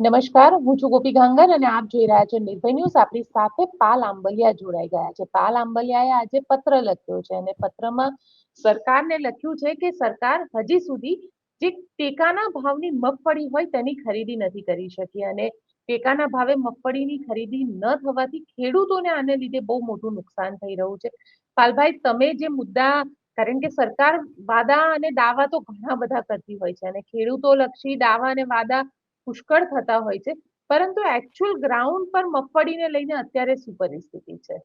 નમસ્કાર, હું છું ગોપી ગાંગર અને આપ જોઈ રહ્યા છો નિર્ભય ન્યૂઝ. આપણી સાથે પાલ આંબલિયા જોડાઈ ગયા છે. પાલ આંબલિયાએ આજે પત્ર લખ્યો છે અને પત્રમાં સરકારને લખ્યું છે કે સરકાર હજી સુધી જે ટેકાના ભાવની મગફળી હોય તેની ખરીદી નથી કરી શકી અને ટેકાના ભાવે મગફળીની ખરીદી ન થવાથી ખેડૂતોને આને લીધે બહુ મોટું નુકસાન થઈ રહ્યું છે. પાલભાઈ, તમે જે મુદ્દા, કારણ કે સરકાર વાદા અને દાવા તો ઘણા બધા કરતી હોય છે અને ખેડૂતો લક્ષી દાવા અને વાદા પુષ્કળ થતા હોય છે. પરંતુ એકચ્યુઅલ ગ્રાઉન્ડ પર મગફળીને લઈને અત્યારે શું પરિસ્થિતિ છે?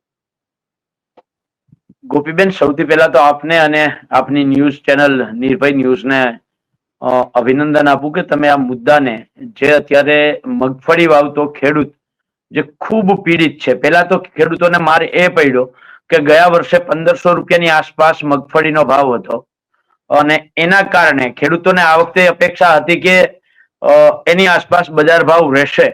ગોપીબેન, સૌથી પહેલા તો આપને અને આપની ન્યૂઝ ચેનલ નિર્ભય ન્યૂઝને અભિનંદન આપું કે તમે આ મુદ્દાને જે અત્યારે મગફળી વાવતો ખેડૂત, જે ખૂબ પીડિત છે. પહેલા તો ખેડૂતોને માર એ પડ્યો કે ગયા વર્ષે પંદરસો રૂપિયાની આસપાસ મગફળીનો ભાવ હતો. અને એના કારણે ખેડૂતોને આ વખતે અપેક્ષા હતી કે એની આસપાસ બજાર ભાવ રહેશે.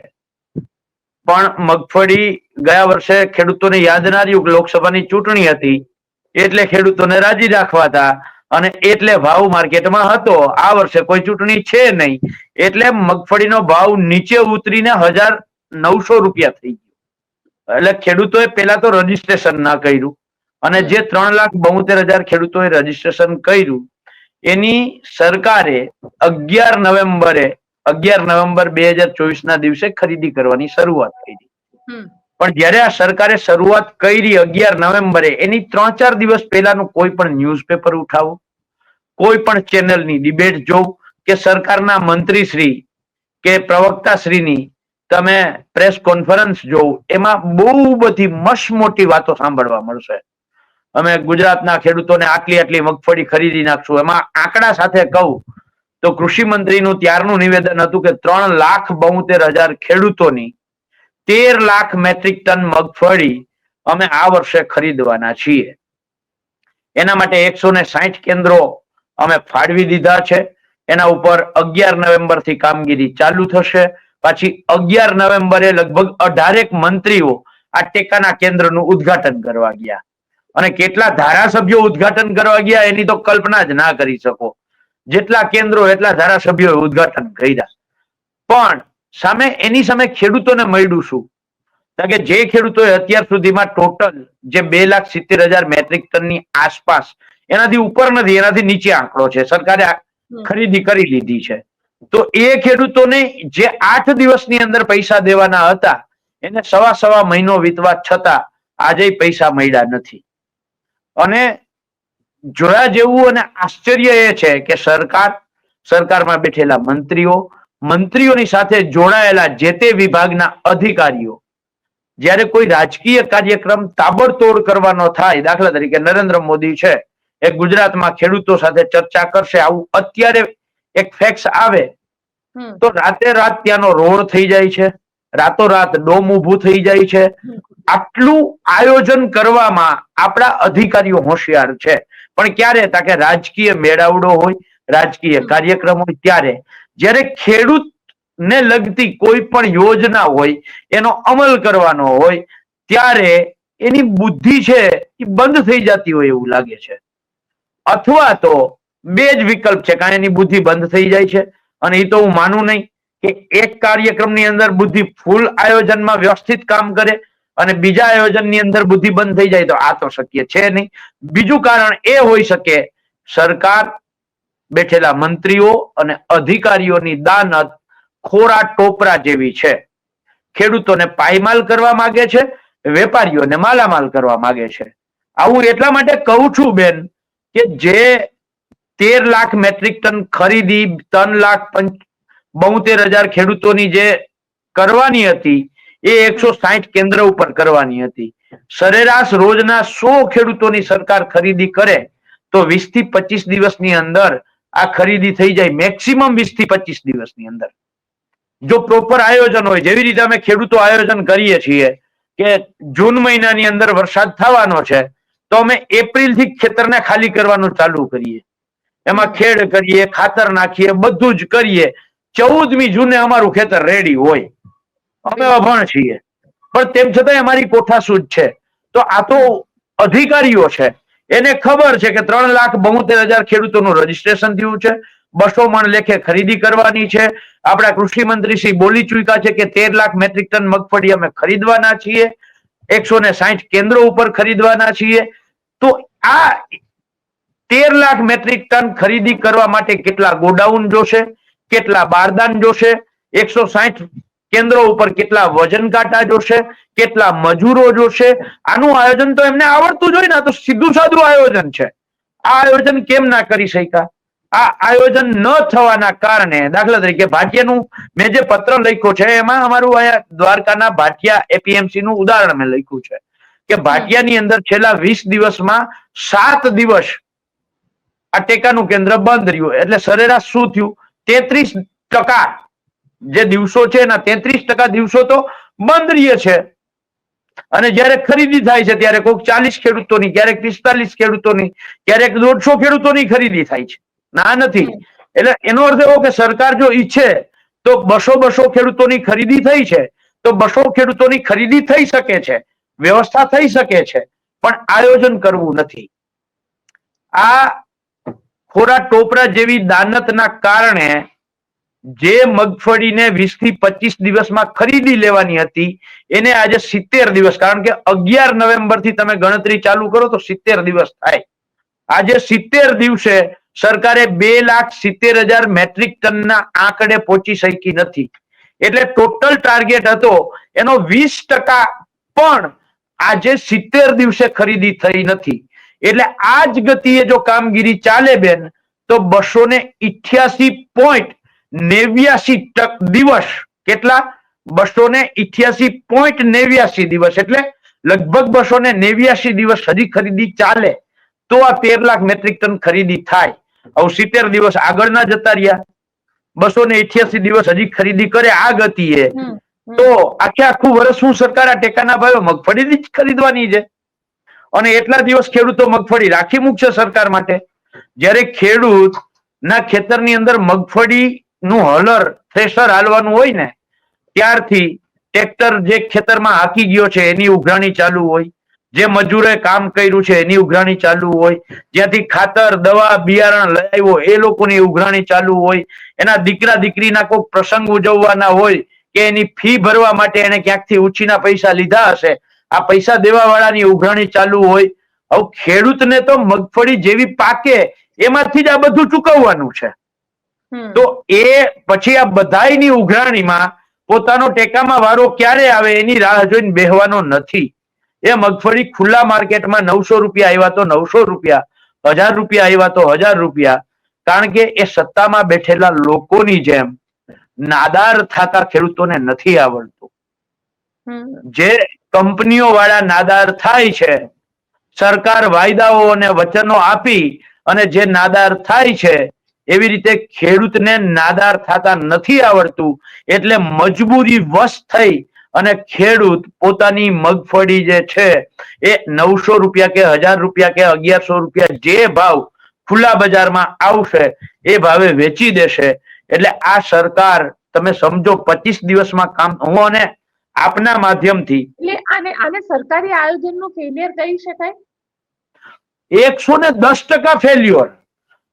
પણ મગફળી ગયા વર્ષે ખેડૂતોને યાદ ના રહ્યું લોકસભાની ચૂંટણી હતી, એટલે ખેડૂતોને રાજી રાખવા હતા અને એટલે ભાવ માર્કેટમાં હતો. આ વર્ષે કોઈ ચૂંટણી છે નહીં. એટલે મગફળીનો ભાવ નીચે ઉતરીને હજાર નવસો રૂપિયા થઈ ગયો. એટલે ખેડૂતોએ પેલા તો રજીસ્ટ્રેશન ના કર્યું અને જે ત્રણ લાખ બોતેર હજાર ખેડૂતોએ રજીસ્ટ્રેશન કર્યું, એની સરકારે અગિયાર નવેમ્બરે અગિયાર નવેમ્બર બે હજાર ચોવીસ ના દિવસે ખરીદી કરવાની શરૂઆત કરી. હમ. પણ જયારે આ સરકારે શરૂઆત કરી અગિયાર નવેમ્બરે એની ત્રણ ચાર દિવસ પહેલાનું કોઈ પણ ન્યૂઝપેપર ઉઠાવો કોઈ પણ ચેનલની ડિબેટ જોવું કે સરકારના મંત્રીશ્રી કે પ્રવક્તાશ્રીની તમે પ્રેસ કોન્ફરન્સ જોવું એમાં બહુ બધી મસ્ત મોટી વાતો સાંભળવા મળશે. અમે ગુજરાતના ખેડૂતોને આટલી આટલી મગફળી ખરીદી નાખશું. એમાં આંકડા સાથે કહું તો કૃષિ મંત્રીનું ત્યારનું નિવેદન હતું કે ત્રણ લાખ બોતેર હજાર ખેડૂતોની તેર લાખ મેટ્રિક ટન મગફળી અમે આ વર્ષે ખરીદવાના છીએ. એના માટે એકસો ને સાહીઠ કેન્દ્રો અમે ફાળવી દીધા છે. એના ઉપર અગિયાર નવેમ્બરથી કામગીરી ચાલુ થશે. પાછી અગિયાર નવેમ્બરે લગભગ અઢારેક મંત્રીઓ આ ટેકાના કેન્દ્રનું ઉદ્ઘાટન કરવા ગયા. અને કેટલા ધારાસભ્યો ઉદ્ઘાટન કરવા ગયા એની તો કલ્પના જ ના કરી શકો. જેટલા કેન્દ્રો એટલા ધારાસભ્યોએ ઉદઘાટન કર્યા. પણ સામે એની સામે ખેડૂતોને મળ્યું શું? કે જે ખેડૂતોએ અત્યાર સુધીમાં ટોટલ જે બે લાખ સિત્તેર હજાર મેટ્રિક ટનની આસપાસ એનાથી ઉપર નથી એનાથી નીચે આંકડો છે. સરકારે ખરીદી કરી લીધી છે. તો એ ખેડૂતોને જે આઠ દિવસની અંદર પૈસા દેવાના હતા એને સવા સવા મહિનો વીતવા છતાં આજે પૈસા મળ્યા નથી. અને જોયા જેવું અને આશ્ચર્ય એ છે કે સરકાર સરકારમાં બેઠેલા મંત્રીઓ મંત્રીઓની સાથે જોડાયેલા જે તે વિભાગના અધિકારીઓ જ્યારે કોઈ રાજકીય કાર્યક્રમ તાબડતોડ કરવાનો થાય દાખલા તરીકે નરેન્દ્ર મોદી છે એ ગુજરાતમાં ખેડૂતો સાથે ચર્ચા કરશે આવું અત્યારે એક ફેક્સ આવે તો રાતે રાત ત્યાંનો રોડ થઈ જાય છે રાતોરાત ડોમ ઉભું થઈ જાય છે આટલું આયોજન કરવામાં આપણા અધિકારીઓ હોશિયાર છે. પણ ક્યારે? તા કે રાજકીય મેળાવડો હોય, રાજકીય કાર્યક્રમ હોય, ત્યારે. જ્યારે ખેડૂત ને લગતી કોઈ પણ યોજના હોય, એનો અમલ કરવાનો હોય, ત્યારે એની બુદ્ધિ છે એ બંધ થઈ જતી હોય એવું લાગે છે. અથવા તો બે જ વિકલ્પ છે, કારણ એની બુદ્ધિ બંધ થઈ જાય છે. અને એ તો હું માનું નહીં કે એક કાર્યક્રમની અંદર બુદ્ધિ ફૂલ આયોજનમાં વ્યવસ્થિત કામ કરે અને બીજા આયોજનની અંદર બુદ્ધિ બંધ થઈ જાય તો આ તો શક્ય છે નહીં. બીજું કારણ એ હોઈ શકે, સરકાર બેઠેલા મંત્રીઓ અને અધિકારીઓની દાનત ખોરા ટોપરા જેવી છે. ખેડૂતોને પાયમાલ કરવા માંગે છે, વેપારીઓને માલામાલ કરવા માંગે છે. આવું એટલા માટે કહું છું બેન કે જે તેર લાખ મેટ્રિક ટન ખરીદી, ત્રણ લાખ પંચ, બોતેર હજાર ખેડૂતોની જે કરવાની હતી એ એકસો સાહીઠ કેન્દ્ર ઉપર કરવાની હતી. સરેરાશ રોજના સો ખેડૂતોની સરકાર ખરીદી કરે તો વીસથી પચીસ દિવસની અંદર આ ખરીદી થઈ જાય, મેક્સિમમ વીસથી પચીસ દિવસની અંદર. જો પ્રોપર આયોજન હોય, જેવી રીતે અમે ખેડૂતો આયોજન કરીએ છીએ કે જૂન મહિનાની અંદર વરસાદ થવાનો છે, તો અમે એપ્રિલથી ખેતરને ખાલી કરવાનું ચાલુ કરીએ. એમાં ખેડ કરીએ, ખાતર નાખીએ, બધું જ કરીએ. ચૌદમી જૂને અમારું ખેતર રેડી હોય. અમે અભણ છીએ. પણ તેમ છતાં અમારી કોઠાસૂજ છે. તો આ તો અધિકારીઓ છે. એને ખબર છે કે ત્રણ લાખ બોતેર હજાર ખેડૂતોનું રજીસ્ટ્રેશન થયું છે. બસો મણ લેખે ખરીદી કરવાની છે. આપણા કૃષિ મંત્રી શ્રી બોલી ચૂક્યા છે કે તેર લાખ મેટ્રિક ટન મગફળી અમે ખરીદવાના છીએ. એકસો ને સાહીઠ કેન્દ્રો ઉપર ખરીદવાના છીએ. તો આ તેર લાખ મેટ્રિક ટન ખરીદી કરવા માટે કેટલા ગોડાઉન જોશે? કેટલા બારદાન જોશે? એકસો સાહીઠ કેન્દ્રો ઉપર કેટલા વજન કાંટા જોશે કેટલા મજૂરો જોશે આનું આયોજન તો એમને આવડતું જ હોય ને તો સીધું સાદું આયોજન છે. આ આયોજન કેમ ના કરી શક્યા? આ આયોજન ન થવાના કારણે દાખલા તરીકે ભાટિયાનું મેં જે પત્ર લખ્યો છે એમાં અમારું અહીંયા દ્વારકાના ભાટિયા એપીએમસી નું ઉદાહરણ મેં લખ્યું છે કે ભાટિયાની અંદર છેલ્લા વીસ દિવસમાં સાત દિવસ આ ટેકાનું કેન્દ્ર બંધ રહ્યું. એટલે સરેરાશ શું થયું? તેત્રીસ ટકા જે દિવસો છે એના તેત્રીસ ટકા દિવસો તો બંદરીય છે. અને જ્યારે ખરીદી થાય છે, ત્યારે કોઈક ચાલીસ ખેડૂતોની, ક્યારેક પિસ્તાલીસ ખેડૂતોની, ક્યારેક દોઢસો ખેડૂતોની ખરીદી થાય છે. ના નથી. એટલે એનો અર્થ એવો કે સરકાર જો ઈચ્છે તો બસો બસો ખેડૂતોની ખરીદી થઈ છે, તો બસો ખેડૂતોની ખરીદી થઈ શકે છે, વ્યવસ્થા થઈ શકે છે, પણ આયોજન કરવું નથી. આ ખોરા ટોપરા જેવી દાનતના કારણે જે મગફળીને વીસથી પચીસ દિવસમાં ખરીદી લેવાની હતી, એને આજે સિત્તેર દિવસ, કારણ કે અગિયાર નવેમ્બરથી તમે ગણતરી ચાલુ કરો તો સિત્તેર દિવસ થાય. આજે સિત્તેર દિવસે સરકારે બે લાખ સિત્તેર હજાર મેટ્રિક ટનના આંકડે પહોંચી શકી નથી. એટલે ટોટલ ટાર્ગેટ હતો, એનો વીસ ટકા પણ આજે સિત્તેર દિવસે ખરીદી થઈ નથી. એટલે આ જ ગતિએ જો કામગીરી ચાલે બેન, તો બસો ને ઇઠ્યાસી પોઈન્ટ નેવ્યાસી દિવસ. કેટલા? બસો ને ઇઠ્યાસી પોઈન્ટ નેવ્યાસી દિવસ. એટલે લગભગ બસો ને નેવ્યાસી દિવસ હજી ખરીદી ચાલે. તો આ તેર લાખ મેટ્રિક ટન ખરીદી થાય. હવે સિત્તેર દિવસ આગળના જતા રહ્યા. બસો ને ઇઠ્યાસી દિવસ હજી ખરીદી કરે આ ગતિએ. હમ, હમ. તો આખે આખું વર્ષ શું સરકાર આ ટેકાના ભાવે મગફળી જ ખરીદવાની છે? અને એટલા દિવસ ખેડૂતો મગફળી રાખી મૂકશે સરકાર માટે? જ્યારે ખેડૂત ના ખેતરની અંદર મગફળી નું હલર થ્રેશર હાલવાનું હોય ને, ત્યારથી ટ્રેક્ટર જે ખેતરમાં હાકી ગયો છે એની ઉઘરાણી ચાલુ હોય. જે મજૂરે કામ કર્યું છે એની ઉઘરાણી ચાલુ હોય. જ્યાંથી ખાતર, દવા, બિયારણ લઈ આવ્યો, એ લોકોની ઉઘરાણી ચાલુ હોય. એના દીકરા દીકરીના કોઈ પ્રસંગ ઉજવવાના હોય કે એની ફી ભરવા માટે એને ક્યાંકથી ઉછીના પૈસા લીધા હશે, આ પૈસા દેવા વાળાની ઉઘરાણી ચાલુ હોય. હવે ખેડૂતને તો મગફળી જેવી પાકે, એમાંથી જ આ બધું ચૂકવવાનું છે. તો એ પછી આ બધાની ઉઘરાણીમાં પોતાનો ટેકામાં વારો ક્યારે આવે એની રાહ જોઈને બેહવાનો નથી. એ મગફળી ખુલ્લા માર્કેટમાં નવસો રૂપિયા આવ્યા તો નવસો રૂપિયા હજાર રૂપિયા આવ્યા તો હજાર રૂપિયા. કારણ કે એ સત્તામાં બેઠેલા લોકોની જેમ નાદાર થતા ખેડૂતોને નથી આવડતું. જે કંપનીઓ વાળા નાદાર થાય છે સરકાર વાયદાઓ અને વચનો આપી અને જે નાદાર થાય છે એવી રીતે ખેડૂતને નાદાર થતા નથી આવડતું એટલે મજબૂરી વશ થઈ અને ખેડૂત પોતાની મગફળી જે છે એ નવસો રૂપિયા કે હજાર રૂપિયા કે અગિયારસો રૂપિયા જે ભાવ ખુલ્લા બજારમાં આવશે એ ભાવે વેચી દેશે. એટલે આ સરકાર તમે સમજો પચીસ દિવસમાં કામ હું અને આપના માધ્યમથી એટલે આને આને સરકારી આયોજનનું ફેલિયર કહી શકાય? એકસો ને દસ ટકા ફેલ્યોર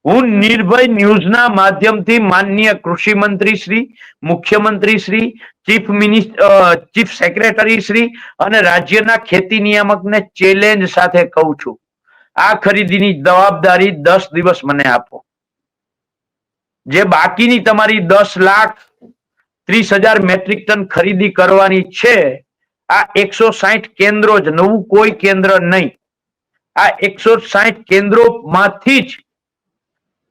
હું નિર્ભય ન્યૂઝના માધ્યમથી માનનીય કૃષિ મંત્રી શ્રી, મુખ્યમંત્રી Shri, chief minister chief secretary Shri અને રાજ્યના ખેતી નિયામકને ચેલેન્જ સાથે કહું છું. આ ખરીદીની જવાબદારી દસ દિવસ મને આપો. જે બાકીની તમારી દસ લાખ ત્રીસ હજાર મેટ્રિક ટન ખરીદી કરવાની છે, આ એકસો સાહીઠ કેન્દ્રો જ, નવું કોઈ કેન્દ્ર નહીં. આ એકસો સાહીઠ કેન્દ્રોમાંથી જ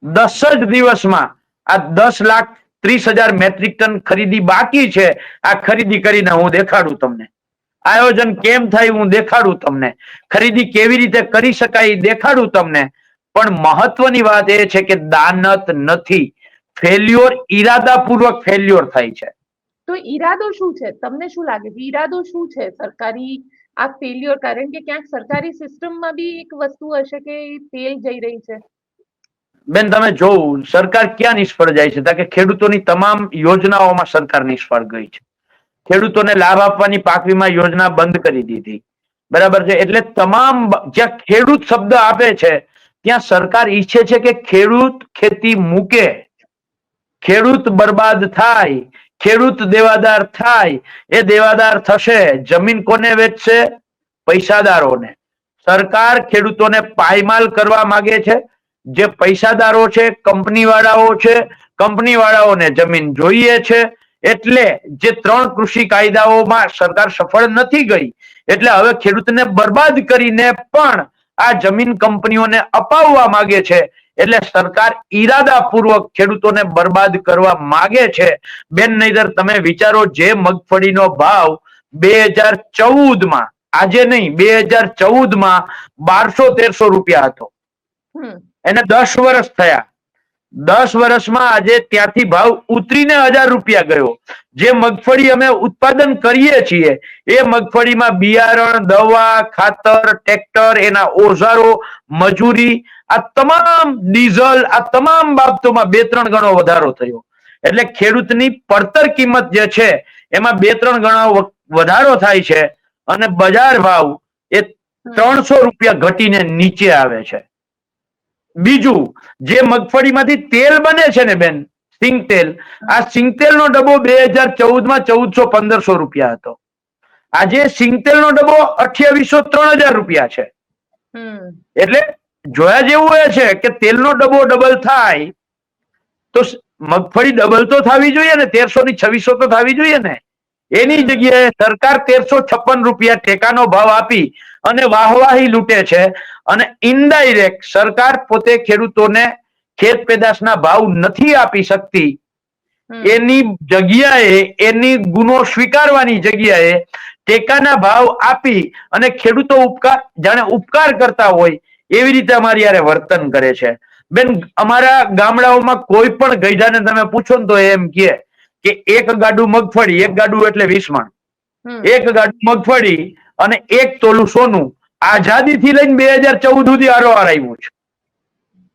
દસ જ દિવસમાં આ દસ લાખ ત્રીસ હજાર મેટ્રિક ટન ખરીદી બાકી છે. આ ખરીદી કરીને હું દેખાડું તમને. આયોજન કેમ થાય હું દેખાડું તમને. ખરીદી કેવી રીતે કરી શકાય દેખાડું તમને. પણ મહત્વની વાત એ છે કે દાનત નથી. ફેલ્યોર ઈરાદાપૂર્વક ફેલ્યોર થાય છે. તો ઈરાદો શું છે? તમને શું લાગે? છે ઈરાદો શું છે? સરકારી આ ફેલ્યોર કારણ કે ક્યાંક સરકારી સિસ્ટમમાં બી એક વસ્તુ હશે કે ફેલ જઈ રહી છે. બેન, તમે જોવું, સરકાર ક્યાં નિષ્ફળ જાય છે? કે ખેડૂતોની તમામ યોજનાઓમાં સરકાર નિષ્ફળ ગઈ છે. ખેડૂતોને લાભ આપવાની પાક યોજના બંધ કરી દીધી. બરાબર છે? એટલે તમામ જ્યાં ખેડૂત શબ્દ આપે છે, ત્યાં સરકાર ઈચ્છે છે કે ખેડૂત ખેતી મૂકે. ખેડૂત બરબાદ થાય, ખેડૂત દેવાદાર થાય, એ દેવાદાર થશે, જમીન કોને વેચશે? પૈસાદારોને. સરકાર ખેડૂતોને પાયમાલ કરવા માંગે છે જે પૈસાદારો છે કંપની વાળાઓ છે કંપની વાળાઓને જમીન જોઈએ છે, એટલે જે ત્રણ કૃષિ કાયદાઓમાં સરકાર સફળ નથી ગઈ, એટલે હવે ખેડૂતને બરબાદ કરીને પણ આ જમીન કંપનીઓને અપાવવા માંગે છે, એટલે સરકાર ઈરાદાપૂર્વક ખેડૂતોને બરબાદ કરવા માંગે છે. બેન નહીદર તમે વિચારો જે મગફળીનો ભાવ બે હજાર ચૌદમાં, આજે નહીં, બે હજાર ચૌદમાં બારસો તેરસો રૂપિયા હતો. હમ. એને દસ વર્ષ થયા. દસ વર્ષમાં આજે ત્યાંથી ભાવ ઉતરીને હજાર રૂપિયા ગયો. જે મગફળી અમે ઉત્પાદન કરીએ છીએ, એ મગફળીમાં બિયારણ, દવા, ખાતર ટ્રેક્ટર એના ઓઝારો મજૂરી, આ તમામ ડીઝલ, આ તમામ બાબતોમાં બે ત્રણ ગણો વધારો થયો. એટલે ખેડૂતની પડતર કિંમત જે છે, એમાં બે ત્રણ ગણો વધારો થાય છે અને બજાર ભાવ એ ત્રણસો રૂપિયા ઘટીને નીચે આવે છે. બીજું જે મગફળીમાંથી તેલ બને છે ને બેન સિંગ તેલ આ સિંગતેલ નો ડબ્બો બે હજાર ચૌદમાં ચૌદસો પંદરસો રૂપિયા હતો. આજે સિંગતેલ નો ડબ્બો અઠ્યાવીસો ત્રણ હજાર રૂપિયા છે. એટલે જોયા જેવું એ છે કે તેલનો ડબ્બો ડબલ થાય તો મગફળી ડબલ તો થવી જોઈએ ને તેરસો ની છવ્વીસો તો થવી જોઈએ ને. એની જગ્યાએ સરકાર તેરસો છપ્પન રૂપિયા ટેકાનો ભાવ આપી અને વાહવાહી લૂંટે છે. અને ઇનડાયરેક્ટ સરકાર પોતે ખેડૂતોને ખેત પેદાશના ભાવ નથી આપી શકતી. એની જગ્યાએ એની ગુનો સ્વીકારવાની જગ્યાએ ટેકાના ભાવ આપી અને ખેડૂતો ઉપકાર જાણે ઉપકાર કરતા હોય એવી રીતે અમારી યારે વર્તન કરે છે. બેન અમારા ગામડાઓમાં કોઈ પણ ગઈઢાને તમે પૂછો ને તો એમ કહે કે એક ગાડું મગફળી એક ગાડું એટલે વીસ મણ. એક ગાડું મગફળી અને એક તોલું સોનું. આઝાદી થી લઈને બે હજાર ચૌદ સુધી હારોહાર આવ્યું છે.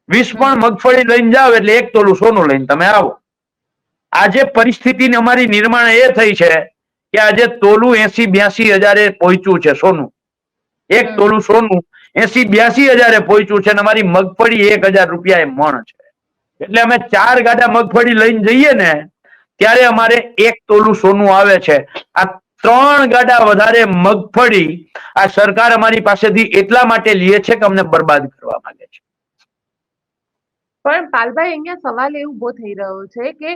વીસ પણ મગફળી લઈને જાવ એટલે એક તોલું સોનું લઈને તમે આવો. આજે પરિસ્થિતિ અમારી નિર્માણ એ થઈ છે કે આજે તોલું એસી બ્યાસી હજારે પહોંચ્યું છે સોનું. એક તોલું સોનું એસી બ્યાસી હજારે પહોંચ્યું છે અને અમારી મગફળી એક હજાર રૂપિયા એ મણ છે. એટલે અમે ચાર ગાડા મગફળી લઈને જઈએ ને ત્યારે અમારે એક તોલું સોનું આવે છે. આ ત્રણ ગાડા વધારે મગફળી આ સરકાર અમારી પાસેથી એટલા માટે લે છે કે અમને બરબાદ કરવા માંગે છે. પણ પાલભાઈ, અહીંયા સવાલ એવું ઊભો થઈ રહ્યો છે કે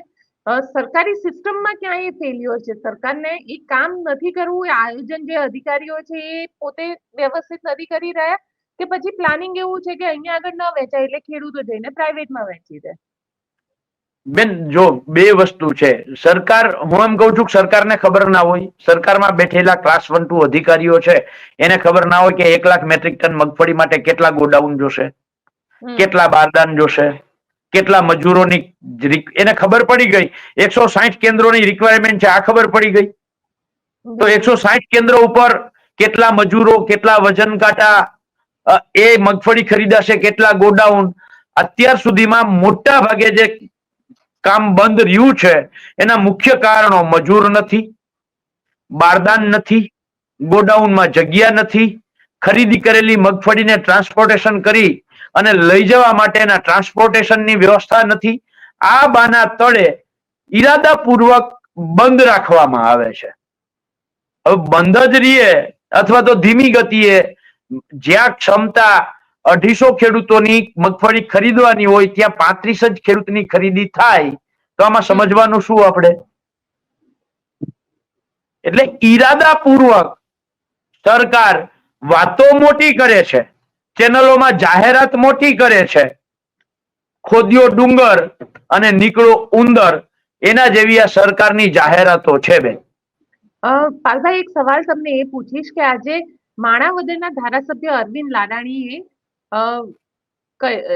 સરકારી સિસ્ટમમાં ક્યાં એ ફેલ્યોર છે? સરકારને એ કામ નથી કરવું, એ આયોજન જે અધિકારીઓ છે એ પોતે વ્યવસ્થિત નથી કરી રહ્યા કે પછી પ્લાનિંગ એવું છે કે અહીંયા આગળ ન વેચાય એટલે ખેડૂતો જઈને પ્રાઇવેટમાં વેચી દે? બેન જો બે વસ્તુ છે. સરકાર હું એમ કહું છું કે સરકારને ખબર ના હોય. સરકારમાં બેઠેલા ક્લાસ વન ટુ અધિકારીઓ છે. એને ખબર ના હોય કે એક લાખ મેટ્રિક ટન મગફળી માટે કેટલા ગોડાઉન જોશે? કેટલા બારદાન જોશે? કેટલા મજૂરોની એને ખબર પડી ગઈ. એકસો સાહીઠ કેન્દ્રોની રિક્વાયરમેન્ટ છે. આ ખબર પડી ગઈ. તો એકસો સાહીઠ કેન્દ્રો ઉપર કેટલા મજૂરો કેટલા વજન કાંટા એ મગફળી ખરીદાશે કેટલા ગોડાઉન? અત્યાર સુધીમાં મોટા ભાગે જે કામ બંધ રહ્યું છે, એના મુખ્ય કારણો મજૂર નથી, બારદાન નથી, ગોડાઉનમાં જગ્યા નથી, ખરીદી કરેલી મગફળીને ટ્રાન્સપોર્ટેશન કરી અને લઈ જવા માટેના ટ્રાન્સપોર્ટેશનની વ્યવસ્થા નથી, આ બાના તળે ઈરાદાપૂર્વક બંધ રાખવામાં આવે છે. હવે બંધ જ રહીએ અથવા તો ધીમી ગતિએ, જ્યાં ક્ષમતા અઢીસો ખેડૂતોની મગફળી ખરીદવાની હોય ત્યાં પાંત્રીસ જ ખેડૂતની ખરીદી થાય, તો આમાં સમજવાનું શું આપણે? એટલે ઈરાદાપૂર્વક સરકાર વાતો મોટી કરે છે, ચેનલોમાં જાહેરાત મોટી કરે છે ખોદ્યો ડુંગર અને નીકળો ઉંદર, એના જેવી આ સરકારની જાહેરાતો છે બેન. પાલભાઈ, એક સવાલ તમને એ પૂછીશ કે આજે માણાવદરના ધારાસભ્ય અરવિંદ લાડાણીએ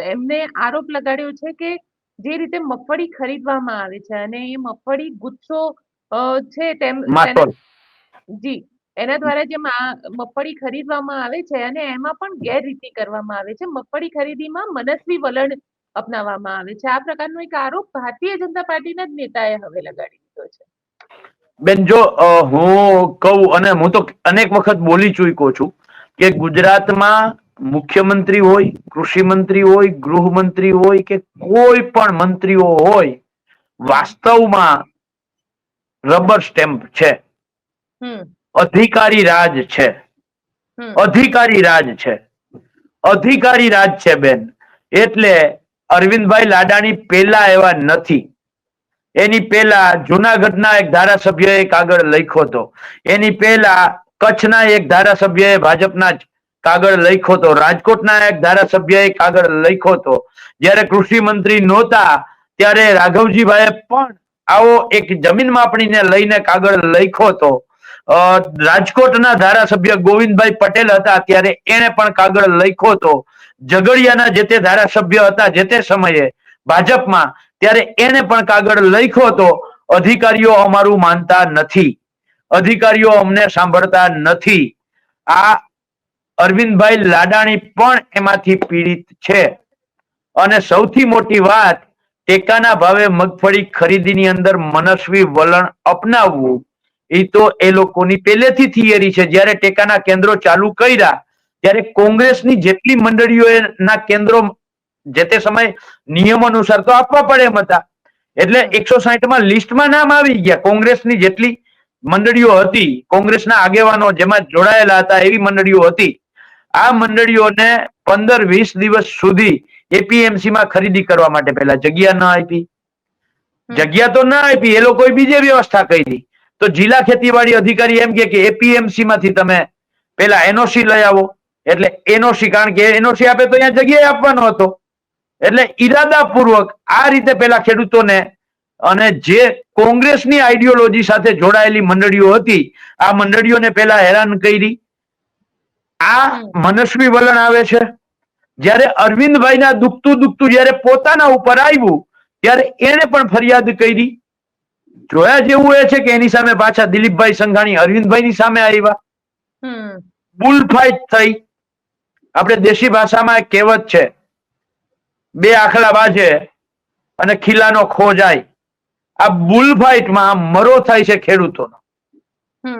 એમને આરોપ લગાડ્યો છે કે જે રીતે મગફળી ખરીદવામાં આવે છે અને એ મગફળી ગુચ્છો છે તેમ જી એના દ્વારા જે મફળી મગફળી ખરીદવામાં આવે છે અને એમાં પણ ગેરરીતિ કરવામાં આવે છે. મગફળી ખરીદીમાં મનસ્વી વલણ અપનાવવામાં આવે છે. આ પ્રકારનો એક આરોપ ભારતીય જનતા પાર્ટીના જ નેતાએ હવે લગાડી દીધો છે. બેન જો હું કહું અને હું તો અનેક વખત બોલી ચૂક્યો છું કે ગુજરાતમાં મુખ્યમંત્રી હોય કૃષિ મંત્રી હોય ગૃહમંત્રી હોય કે કોઈ પણ મંત્રીઓ હોય વાસ્તવમાં રબર સ્ટેમ્પ છે. અધિકારી રાજ છે. અધિકારી રાજ છે. અધિકારી રાજ છે બેન. એટલે અરવિંદભાઈ લાડાણી પેલા એવા નથી. એની પેલા જુનાગઢના એક ધારાસભ્યએ કાગળ લખ્યો હતો. એની પેલા કચ્છના એક ધારાસભ્યએ ભાજપના જ કાગળ લખ્યો હતો રાજકોટના એક ધારાસભ્યએ કાગળ લખ્યો હતો જ્યારે કૃષિ મંત્રી નહોતા, ત્યારે રાઘવજીભાઈએ પણ આવો એક જમીન માપણીને લઈને કાગળ લખ્યો હતો રાજકોટના ધારાસભ્ય ગોવિંદભાઈ પટેલ હતા, ત્યારે એને પણ કાગળ લખ્યો હતો ઝઘડિયાના જે તે ધારાસભ્ય હતા, જે તે સમયે ભાજપમાં, ત્યારે એને પણ કાગળ લખ્યો હતો અધિકારીઓ અમારું માનતા નથી. અધિકારીઓ અમને સાંભળતા નથી. આ અરવિંદભાઈ લાડાણી પણ એમાંથી પીડિત છે. અને સૌથી મોટી વાત, ટેકાના ભાવે મગફળી ખરીદીની અંદર મનસ્વી વલણ અપનાવવું. એ તો એ લોકોની પહેલેથી થિયરી છે. જ્યારે ટેકાના કેન્દ્રો ચાલુ કર્યા, ત્યારે કોંગ્રેસની જેટલી મંડળીઓના કેન્દ્રો જે તે સમય નિયમ અનુસાર તો આપવા પડે એમ હતા. એટલે એકસો સાહીઠમાં લિસ્ટમાં નામ આવી ગયા. કોંગ્રેસની જેટલી મંડળીઓ હતી, કોંગ્રેસના આગેવાનો જેમાં જોડાયેલા હતા એવી મંડળીઓ હતી. આ મંડળીઓને પંદર વીસ દિવસ સુધી એપીએમસી માં ખરીદી કરવા માટે પહેલા જગ્યા ન આપી. જગ્યા તો ના આપી એ લોકોએ બીજે વ્યવસ્થા કરી. તો જિલ્લા ખેતીવાડી અધિકારી એમ કે એપીએમસી માંથી તમે પેલા એનઓસી લઈ આવો. એટલે એનઓસી કારણ કે એનઓસી આપે તો અહીંયા જગ્યાએ આપવાનો હતો. એટલે ઈરાદાપૂર્વક આ રીતે પેલા ખેડૂતોને અને જે કોંગ્રેસની આઈડિયોલોજી સાથે જોડાયેલી મંડળીઓ હતી આ મંડળીઓને પેલા હેરાન કરી. આ મનસ્વી વલણ આવે છે. જ્યારે અરવિંદભાઈના દુખતું દુખતું જ્યારે પોતાના ઉપર આવ્યું ત્યારે એને પણ ફરિયાદ કરી. જોયા જેવું એ છે કે એની સામે પાછા દિલીપભાઈ સંઘાણી અરવિંદભાઈની સામે આવ્યા. બુલ ફાઇટ થઈ. આપણે દેશી ભાષામાં એક કહેવત છે બે આખલા બાજે અને ખીલાનો ખો જાય. આ બુલ ફાઇટમાં મરો થાય છે ખેડૂતોનો.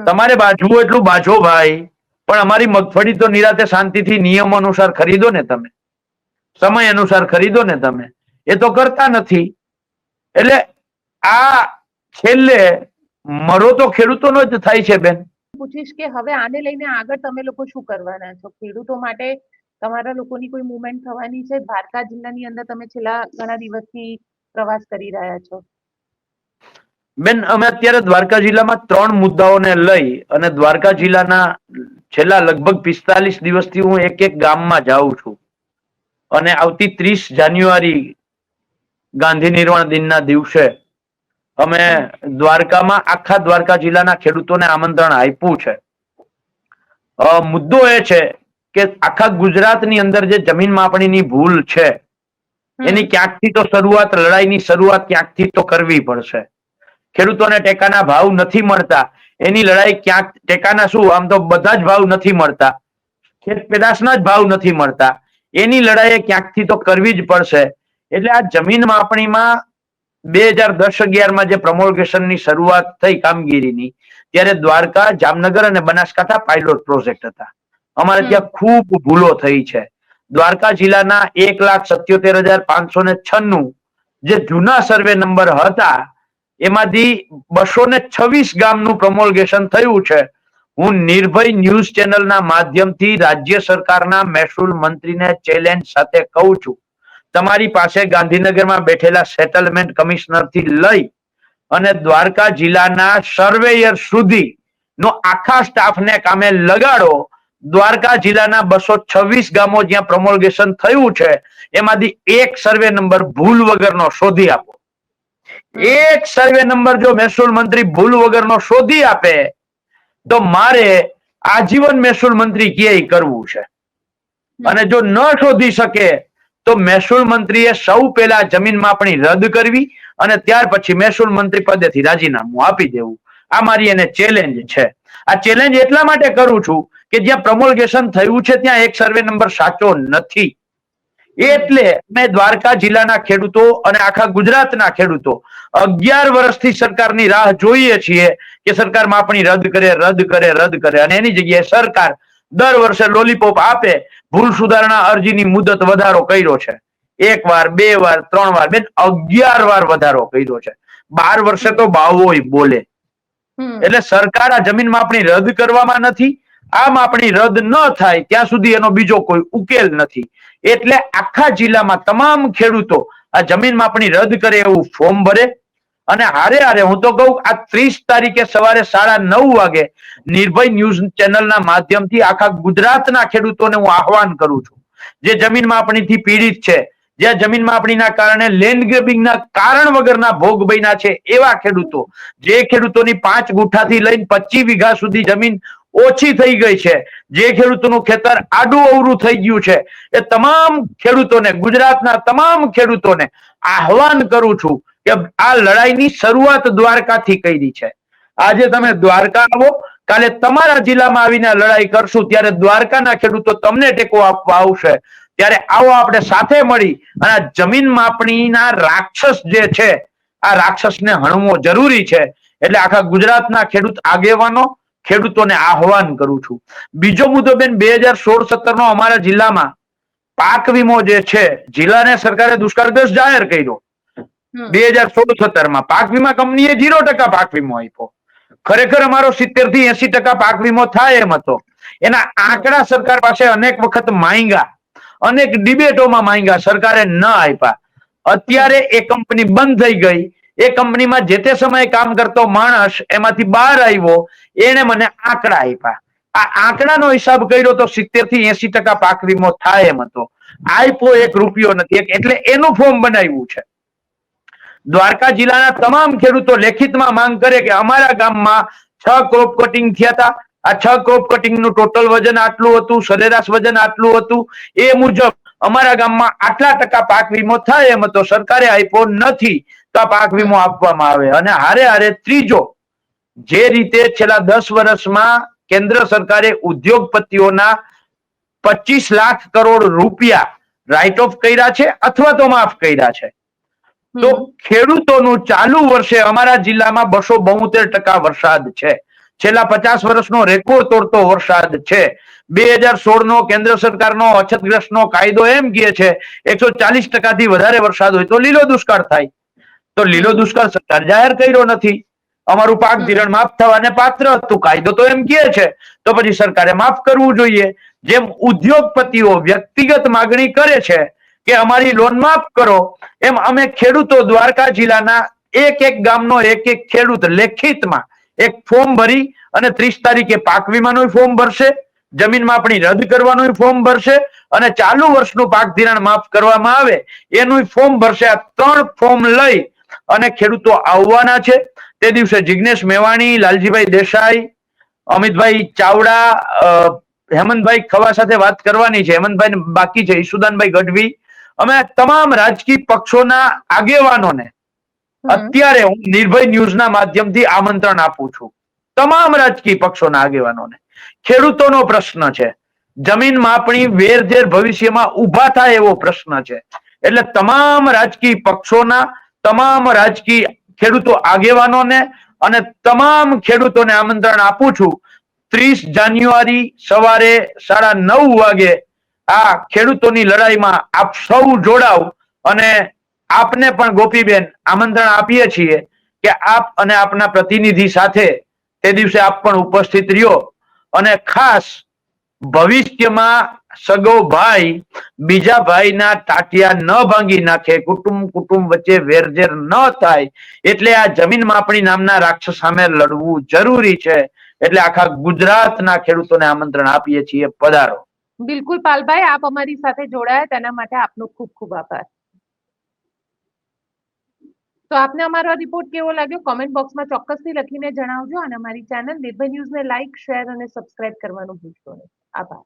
તમારે બાજવું એટલું બાજો ભાઈ. પણ અમારી મગફળી તો નિરાતે શાંતિથી નિયમ અનુસાર ખરીદો ને તમે. સમય અનુસાર ખરીદો ને તમે. એ તો કરતા નથી. એટલે આ છેલ્લે મરો તો ખેડૂતોનો જ થાય છે બેન. પૂછીશ કે હવે આને લઈને આગળ તમે લોકો શું કરવાના છો? ખેડૂતો માટે તમારા લોકોની કોઈ મુવમેન્ટ થવાની છે? દ્વારકા જિલ્લાની અંદર તમે છેલ્લા ઘણા દિવસથી પ્રવાસ કરી રહ્યા છો. બેન અમે અત્યારે દ્વારકા જિલ્લામાં ત્રણ મુદ્દાઓને લઈ અને દ્વારકા જિલ્લાના છેલ્લા લગભગ પિસ્તાલીસ દિવસથી હું એક એક ગામમાં જાઉં છું. અને આવતી ત્રીસ જાન્યુઆરી ગાંધી નિર્વાણ દિનના દિવસે અમે દ્વારકામાં આખા દ્વારકા જિલ્લાના ખેડૂતોને આમંત્રણ આપ્યું છે. મુદ્દો એ છે કે આખા ગુજરાતની અંદર જે જમીન માપણીની ભૂલ છે. એની ક્યાંકથી તો શરૂઆત લડાઈની શરૂઆત ક્યાંકથી તો કરવી પડશે. ખેડૂતોને ટેકાના ભાવ નથી મળતા. એની લડાઈ ક્યાંક ટેકાના શું? આમ તો બધા જ ભાવ નથી મળતા. ખેત પેદાશના જ ભાવ નથી મળતા. એની લડાઈ ક્યાંકથી તો કરવી જ પડશે. એટલે આ જમીન માપણીમાં બે હજાર દસ અગિયારમાં જે પ્રમોલગેશનની શરૂઆત થઈ કામગીરીની ત્યારે દ્વારકા જામનગર અને બનાસકાંઠા પાયલોટ પ્રોજેક્ટ હતા. અમારે ત્યાં ખૂબ ભૂલો થઈ છે. દ્વારકા જિલ્લાના એક લાખ સત્યોતેર હજાર પાંચસો ને છન્નું જે જૂના સર્વે નંબર હતા એમાંથી બસો ને છવ્વીસ ગામનું પ્રમોલગેશન થયું છે. હું નિર્ભય ન્યૂઝ ચેનલના માધ્યમથી રાજ્ય સરકારના મહેસૂલ મંત્રીને ચેલેન્જ સાથે કહું છું. તમારી પાસે ગાંધીનગરમાં બેઠેલા સેટલમેન્ટ કમિશનરથી લઈ અને દ્વારકા જિલ્લાના સર્વેયર સુધી નો આખા સ્ટાફને કામે લગાડો, દ્વારકા જિલ્લાના બસો છવ્વીસ ગામો જ્યાં પ્રમોલગેશન થયું છે, એમાંથી એક સર્વે નંબર ભૂલ વગરનો શોધી આપો. એક સર્વે નંબર જો મહેસૂલ મંત્રી ભૂલ વગરનો શોધી આપે તો મારે આજીવન મહેસૂલ મંત્રી ક્યાંય કરવું છે? અને જો ન શોધી શકે તો મહેસૂલ મંત્રીએ સૌ પહેલા જમીન માપણી રદ કરવી અને ત્યાર પછી મહેસૂલ મંત્રી પદેથી રાજીનામું આપી દેવું. આ મારી એને ચેલેન્જ છે. આ ચેલેન્જ એટલા માટે કરું છું કે જ્યાં પ્રમોલગેશન થયું છે ત્યાં એક સર્વે નંબર સાચો નથી. એટલે મેં દ્વારકા જિલ્લાના ખેડૂતો અને આખા ગુજરાતના ખેડૂતો અગિયાર વર્ષથી સરકારની રાહ જોઈએ છીએ કે સરકાર માપણી રદ કરે રદ કરે રદ કરે. અને એની જગ્યાએ સરકાર દર વર્ષે લોલીપોપ આપે ભૂલ સુધારણા અરજીની મુદત વધારો કર્યો છે. એક વાર બે વાર ત્રણ વાર બેન અગિયાર વાર વધારો કર્યો છે. બાર વર્ષે તો બાવોય બોલે. એટલે સરકાર આ જમીન માપણી રદ કરવામાં નથી આ માપણી રદ ન થાય, ત્યાં સુધી એનો બીજો કોઈ ઉકેલ નથી. એટલે આખા જિલ્લામાં તમામ ખેડૂતો આ જમીન માપણી રદ કરે એવું ફોર્મ ભરે. અને હારે હારે હું તો કહું આ ત્રીસ તારીખે સવારે સાડા નવ વાગે નિર્ભય ન્યૂઝ ચેનલના માધ્યમથી આખા ગુજરાતના ખેડૂતોને હું આહવાન કરું છું. જે જમીન માપણીથી પીડિત છે, જે જમીન માપણીના કારણે લેન્ડ ગ્રેબિંગના કારણ વગરના ભોગ બન્યા છે, એવા ખેડૂતો, જે ખેડૂતોની પાંચ ગુઠાથી લઈને પચીસ વીઘા સુધી જમીન ઓછી થઈ ગઈ છે. જે ખેડૂતોનું ખેતર આડું અવરું થઈ ગયું છે. એ તમામ ખેડૂતોને, ગુજરાતના તમામ ખેડૂતોને આહવાન કરું છું કે આ લડાઈની શરૂઆત દ્વારકાથી કરી છે. આજે તમે દ્વારકા આવો. કાલે તમારા જિલ્લામાં આવીને લડાઈ કરશું. ત્યારે દ્વારકાના ખેડૂતો તમને ટેકો આપવા આવશે. ત્યારે આવો આપણે સાથે મળી અને જમીન માપણીના રાક્ષસ જે છે, આ રાક્ષસને હણવો જરૂરી છે. એટલે આખા ગુજરાતના ખેડૂત આગેવાનો ખેડૂતોને આહવાન કરું છું. બીજો મુદ્દો બેન બે હજાર સોળ સત્તર નો અમારા જિલ્લામાં પાક વીમો જે છે જિલ્લાને સરકારે દુષ્કાળગ્રસ્ત જાહેર કર્યો. બે હજાર સોળ સત્તરમાં પાક વીમા કંપનીએ જીરો ટકા પાક વીમો આપ્યો. ખરેખર અમારો સિત્તેરથી એસી ટકા પાક વીમો થાય એમ હતો. એના આંકડા સરકાર પાસે અનેક વખત માંગ્યા. અનેક ડિબેટોમાં માંગ્યા. સરકારે ન આપ્યા. અત્યારે એ કંપની બંધ થઈ ગઈ. એ કંપનીમાં જે તે સમયે કામ કરતો માણસ એમાંથી બહાર આવ્યો એને મને આંકડા આપ્યા. આ આંકડાનો હિસાબ કર્યો તો સિત્તેરથી એસી ટકા પાક વીમો થાય એમ હતો. આપ્યો એક રૂપિયો નથી એટલે એનું ફોર્મ બનાવ્યું છે. દ્વારકા જિલ્લાના તમામ ખેડૂતો લેખિતમાં માંગ કરે કે અમારા ગામમાં છ ક્રોપ કટિંગ થયા હતા. આ છ ક્રોપ કટિંગનું ટોટલ વજન આટલું હતું, સરેરાશ વજન આટલું હતું. એ મુજબ અમારા ગામમાં આટલા ટકા પાક વીમો થાય એમ હતો. સરકારે આપ્યો નથી. તો આ પાક વીમો આપવામાં આવે. અને હારે હારે ત્રીજો જે રીતે છેલ્લા દસ વર્ષમાં કેન્દ્ર સરકારે ઉદ્યોગપતિઓના પચીસ લાખ કરોડ રૂપિયા રાઇટ ઓફ કર્યા છે અથવા તો માફ કર્યા છે. તો ખેડૂતોનું ચાલુ વર્ષે અમારા જિલ્લામાં બસો બોતેર ટકા વરસાદ છે. છેલ્લા પચાસ વર્ષનો રેકોર્ડ તોડતો વરસાદ છે. બે હજાર સોળ નો કેન્દ્ર સરકારનો અછતગ્રસ્ત નો કાયદો એમ કહે છે એકસો ચાલીસ ટકાથી વધારે વરસાદ હોય તો લીલો દુષ્કાળ થાય. તો લીલો દુષ્કાળ સરકાર જાહેર કર્યો નથી. અમારું પાક ધિરણ માફ થવાને પાત્ર હતું. કાયદો તો એમ કહે છે. તો પછી સરકારે માફ કરવું જોઈએ. જેમ ઉદ્યોગપતિઓ વ્યક્તિગત માગણી કરે છે કે અમારી લોન માફ કરો એમ અમે ખેડૂતો દ્વારકા જિલ્લાના એક એક ગામનો એક એક ખેડૂત લેખિતમાં એક ફોર્મ ભરી અને ત્રીસ તારીખે પાક વીમાનું ફોર્મ ભરશે જમીનમાં આપણી રદ કરવાનું ફોર્મ ભરશે અને ચાલુ વર્ષનું પાક ધિરાણ માફ કરવામાં આવે એનું ફોર્મ ભરશે. આ ત્રણ ફોર્મ લઈ અને ખેડૂતો આવવાના છે. તે દિવસે જિગ્નેશ મેવાણી લાલજીભાઈ દેસાઈ અમિતભાઈ ચાવડા હેમંતભાઈ ખવા સાથે વાત કરવાની છે. હેમંતભાઈ બાકી છે ઈશુદાનભાઈ ગઢવી. અમે તમામ રાજકીય પક્ષોના આગેવાનોને અત્યારે હું નિર્ભય ન્યૂઝના માધ્યમથી આમંત્રણ આપું છું. તમામ રાજકીય પક્ષોના આગેવાનોને. ખેડૂતોનો પ્રશ્ન છે. જમીન માપણી વેરઝેર ભવિષ્યમાં ઊભા થાય એવો પ્રશ્ન છે. એટલે તમામ રાજકીય પક્ષોના તમામ રાજકીય ખેડૂતો આગેવાનોને અને તમામ ખેડૂતોને આમંત્રણ આપું છું. ત્રીસ જાન્યુઆરી સવારે સાડા નવ વાગે આ ખેડૂતોની લડાઈમાં આપ સૌ જોડાવ અને આપને પણ ગોપીબેન આમંત્રણ આપીએ છીએ કે આપ અને આપના પ્રતિનિધિ સાથે તે દિવસે આપ પણ ઉપસ્થિત રહ્યો. અને ખાસ ભવિષ્યમાં સગો ભાઈ બીજા ભાઈના ટાટિયા ન ભાંગી નાખે, કુટુંબ કુટુંબ વચ્ચે વેરઝેર ન થાય, એટલે આ જમીન માપણી નામના રાક્ષસ સામે લડવું જરૂરી છે. એટલે આખા ગુજરાતના ખેડૂતોને આમંત્રણ આપીએ છીએ પધારો. બિલકુલ પાલભાઈ, આપ અમારી સાથે જોડાયા, તેના માટે આપનો ખૂબ ખૂબ આભાર. તો આપને અમારો રિપોર્ટ કેવો લાગ્યો? કોમેન્ટ બોક્સમાં ચોક્કસથી લખીને જણાવજો અને અમારી ચેનલ નિર્ભય ન્યૂઝને લાઇક શેર અને સબસ્ક્રાઇબ કરવાનું ભૂલશો નહીં. આભાર.